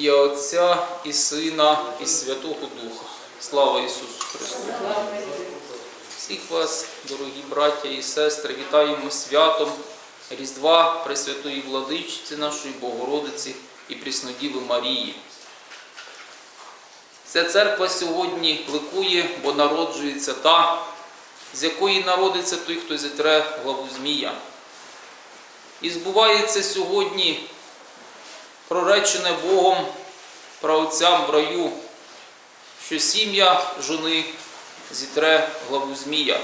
ім'я Отця і Сина, і Святого Духа. Слава Ісусу Христу! Всіх вас, дорогі браття і сестри, вітаємо святом Різдва Пресвятої Владичиці нашої Богородиці і Преснодіви Марії. Ця церква сьогодні ликує, бо народжується та, з якої народиться той, хто зітре главу Змія. І збувається сьогодні проречене Богом праотцям в раю, що сім'я жони зітре главу Змія.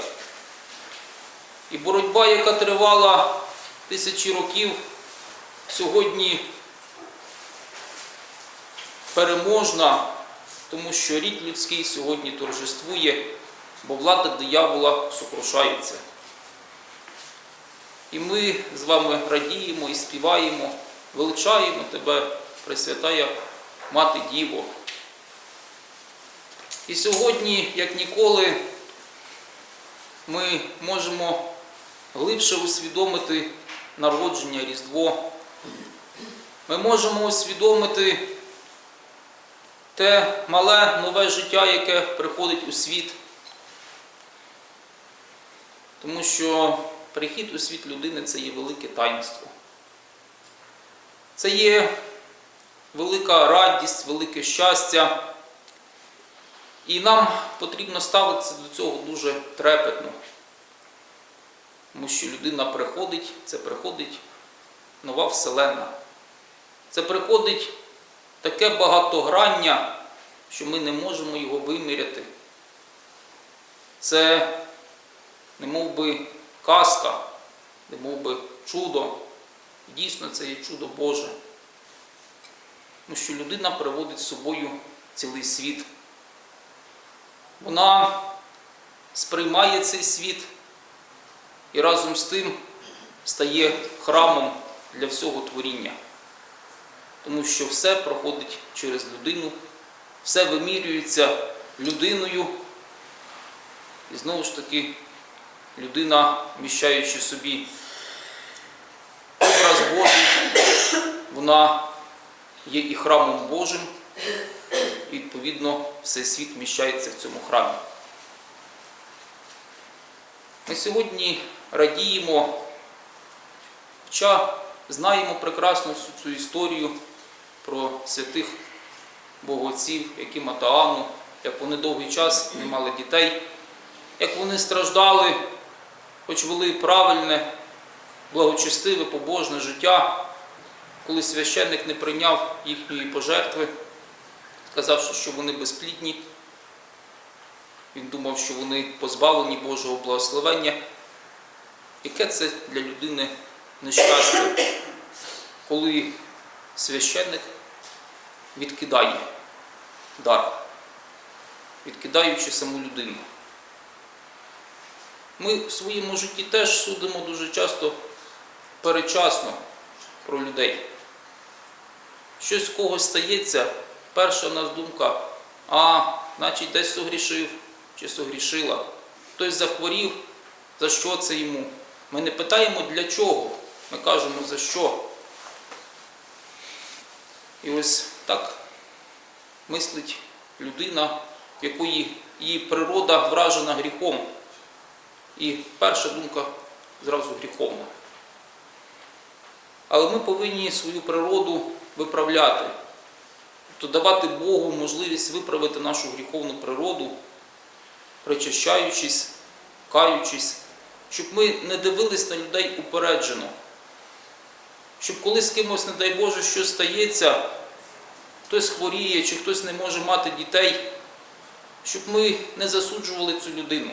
І боротьба, яка тривала тисячі років, сьогодні переможна, тому що рід людський сьогодні торжествує, бо влада диявола сокрушається. І ми з вами радіємо і співаємо, величаємо тебе, Пресвятая Мати Діво. І сьогодні, як ніколи, ми можемо глибше усвідомити народження Різдво. Ми можемо усвідомити те мале нове життя, яке приходить у світ. Тому що прихід у світ людини це є велике таїнство. Це є велика радість, велике щастя. І нам потрібно ставитися до цього дуже трепетно. Тому що людина приходить, це приходить нова вселенна. Це приходить таке багатограння, що ми не можемо його виміряти. Це не мов би казка, не мов би чудо. Дійсно це є чудо Боже. Тому що людина приводить з собою цілий світ. Вона сприймає цей світ і разом з тим стає храмом для всього творіння. Тому що все проходить через людину, все вимірюється людиною. І знову ж таки, людина, вміщаючи собі Божий, вона є і храмом Божим, і відповідно все світ вміщається в цьому храмі. Ми сьогодні радіємо, хоча знаємо прекрасно всю цю історію про святих богоців, які Матаану, як вони довгий час не мали дітей, як вони страждали, хоч вели правильне, благочестиве, побожне життя, коли священник не прийняв їхньої пожертви, сказавши, що вони безплідні. Він думав, що вони позбавлені Божого благословення. Яке це для людини нещастя, коли священник відкидає дар, відкидаючи саму людину. Ми в своєму житті теж судимо дуже часто перечасно про людей. Щось в когось стається, перша в нас думка, а, значить, десь согрішив чи согрішила. Хтось захворів, за що це йому? Ми не питаємо для чого, ми кажемо за що. І ось так мислить людина, в якої її природа вражена гріхом. І перша думка зразу гріховна. Але ми повинні свою природу виправляти, тобто давати Богу можливість виправити нашу гріховну природу, причащаючись, каючись, щоб ми не дивились на людей упереджено. Щоб коли з кимось, не дай Боже, що стається, хтось хворіє чи хтось не може мати дітей, щоб ми не засуджували цю людину,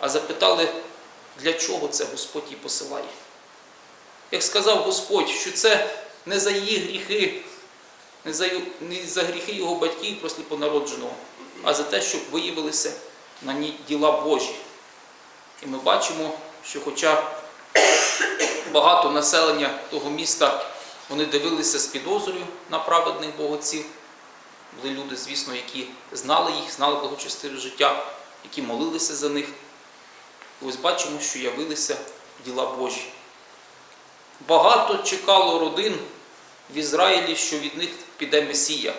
а запитали, для чого це Господь її посилає. Як сказав Господь, що це не за її гріхи, не за, не за гріхи його батьків просліпонародженого, а за те, щоб виявилися на ній діла Божі. І ми бачимо, що хоча багато населення того міста вони дивилися з підозрою на праведних богоців, були люди, звісно, які знали їх, знали благочестиве життя, які молилися за них. І ось бачимо, що явилися діла Божі. Багато чекало родин в Ізраїлі, що від них піде Месія.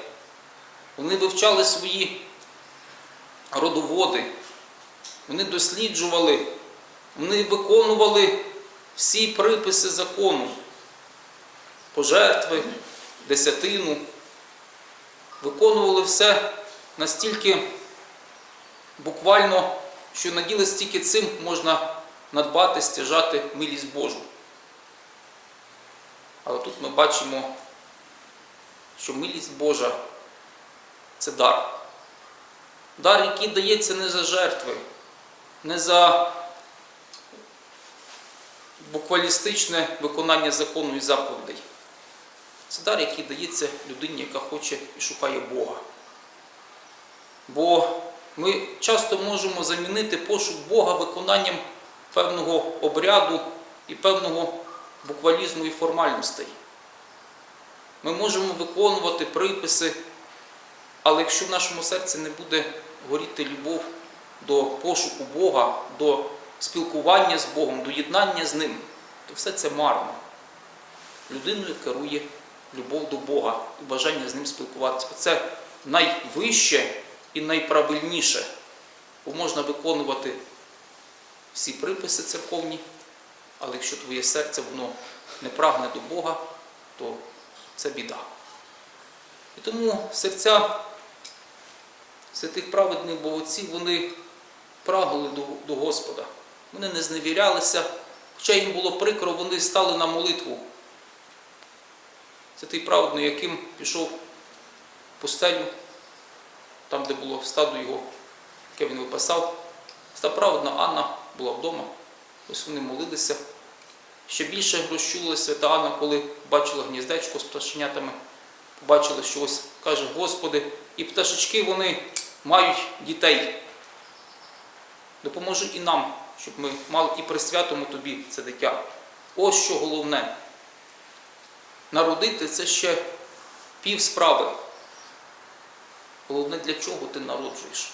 Вони вивчали свої родоводи, вони досліджували, вони виконували всі приписи закону, пожертви, десятину, виконували все настільки буквально, що наділись тільки цим можна надбати, стяжати милість Божу. Але тут ми бачимо, що милість Божа це дар. Дар, який дається не за жертви, не за буквалістичне виконання закону і заповідей. Це дар, який дається людині, яка хоче і шукає Бога. Бо ми часто можемо замінити пошук Бога виконанням певного обряду і певного буквалізму і формальностей. Ми можемо виконувати приписи, але якщо в нашому серці не буде горіти любов до пошуку Бога, до спілкування з Богом, до єднання з Ним, то все це марно. Людиною керує любов до Бога і бажання з ним спілкуватися. Це найвище і найправильніше, бо можна виконувати всі приписи церковні, але якщо твоє серце воно не прагне до Бога, то це біда. І тому серця святих праведних богоців, вони прагнули до, до Господа. Вони не зневірялися, хоча їм було прикро, вони стали на молитву. Святий праведний, яким пішов в пустелю, там, де було стадо його, яке він випасав. Та праведна Анна була вдома. Ось вони молилися. Ще більше розчулилася свята Анна, коли бачила гніздечко з пташенятами, побачила, що ось каже, Господи, і пташечки вони мають дітей. Допоможи і нам, щоб ми мали і присвятимо тобі це дитя. Ось що головне. Народити це ще пів справи. Головне, для чого ти народжуєш?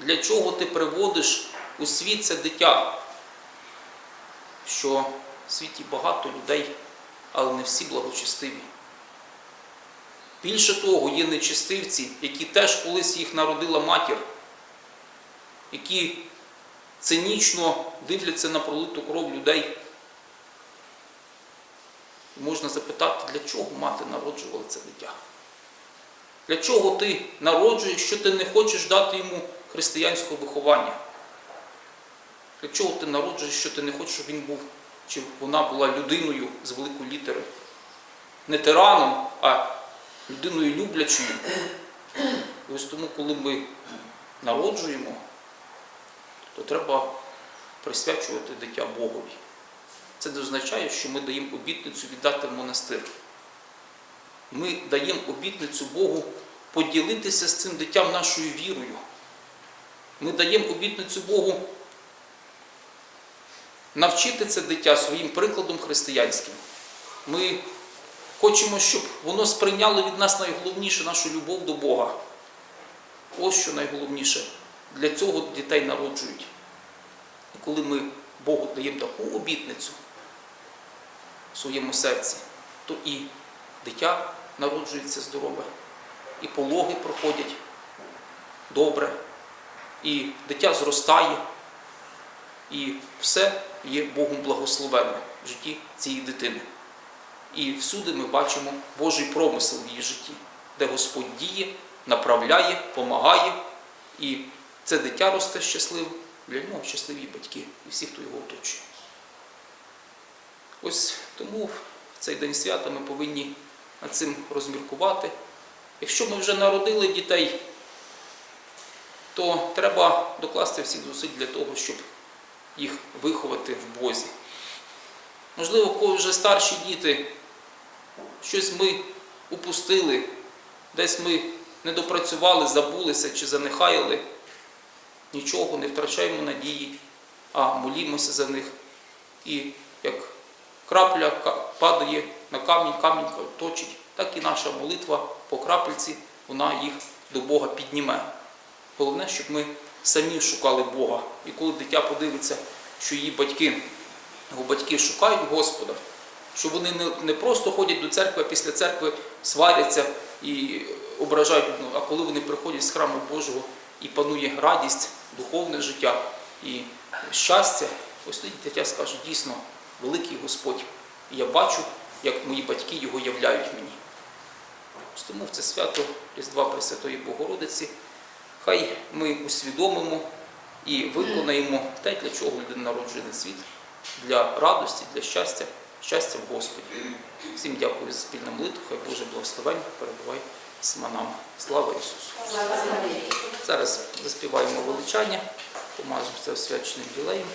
Для чого ти приводиш у світ це дитя? Що в світі багато людей, але не всі благочестиві. Більше того, є нечистивці, які теж колись їх народила матір, які цинічно дивляться на пролиту кров людей. І Можна запитати, для чого мати народжувала це дитя? Для чого ти народжуєш, що ти не хочеш дати йому християнського виховання? Для чого ти народжуєш, що ти не хочеш, щоб він був, чи вона була людиною з великої літери? Не тираном, а людиною люблячою. І ось тому, коли ми народжуємо, то треба присвячувати дитя Богові. Це не означає, що ми даємо обітницю віддати в монастир. Ми даємо обітницю Богу поділитися з цим дитям нашою вірою. Ми даємо обітницю Богу навчити це дитя своїм прикладом християнським. Ми хочемо, щоб воно сприйняло від нас найголовніше нашу любов до Бога. Ось що найголовніше. Для цього дітей народжують. І коли ми Богу даємо таку обітницю в своєму серці, то і дитя народжується здорове, і пологи проходять добре, і дитя зростає, і все є Богом благословенне в житті цієї дитини. І всюди ми бачимо Божий промисел в її житті, де Господь діє, направляє, помагає, і це дитя росте щасливим, для нього щасливі батьки і всі, хто його оточує. Ось тому в цей день свята ми повинні над цим розміркувати. Якщо ми вже народили дітей, то треба докласти всіх зусиль для того, щоб їх виховати в Бозі. Можливо, кого вже старші діти, щось ми упустили, десь ми не допрацювали, забулися чи занехаяли. Нічого, не втрачаємо надії, а молімося за них. І як крапля падає на камінь, камінь точить, так і наша молитва по крапельці, вона їх до Бога підніме. Головне, щоб ми самі шукали Бога. І коли дитя подивиться, що її батьки, його батьки шукають Господа, що вони не, просто ходять до церкви, а після церкви сваряться і ображають, а коли вони приходять з храму Божого і панує радість, духовне життя і щастя, ось тоді дитя скаже, дійсно, великий Господь. І я бачу, як мої батьки його являють мені. Тому в це свято Різдва Пресвятої Богородиці хай ми усвідомимо і виконаємо те, для чого людина народжує на світ, для радості, для щастя, щастя в Господі. Всім дякую за спільну молитву, хай Боже благословення перебувай з нам. Слава Ісусу! Зараз заспіваємо величання, помажемо це освяченим ділеєм.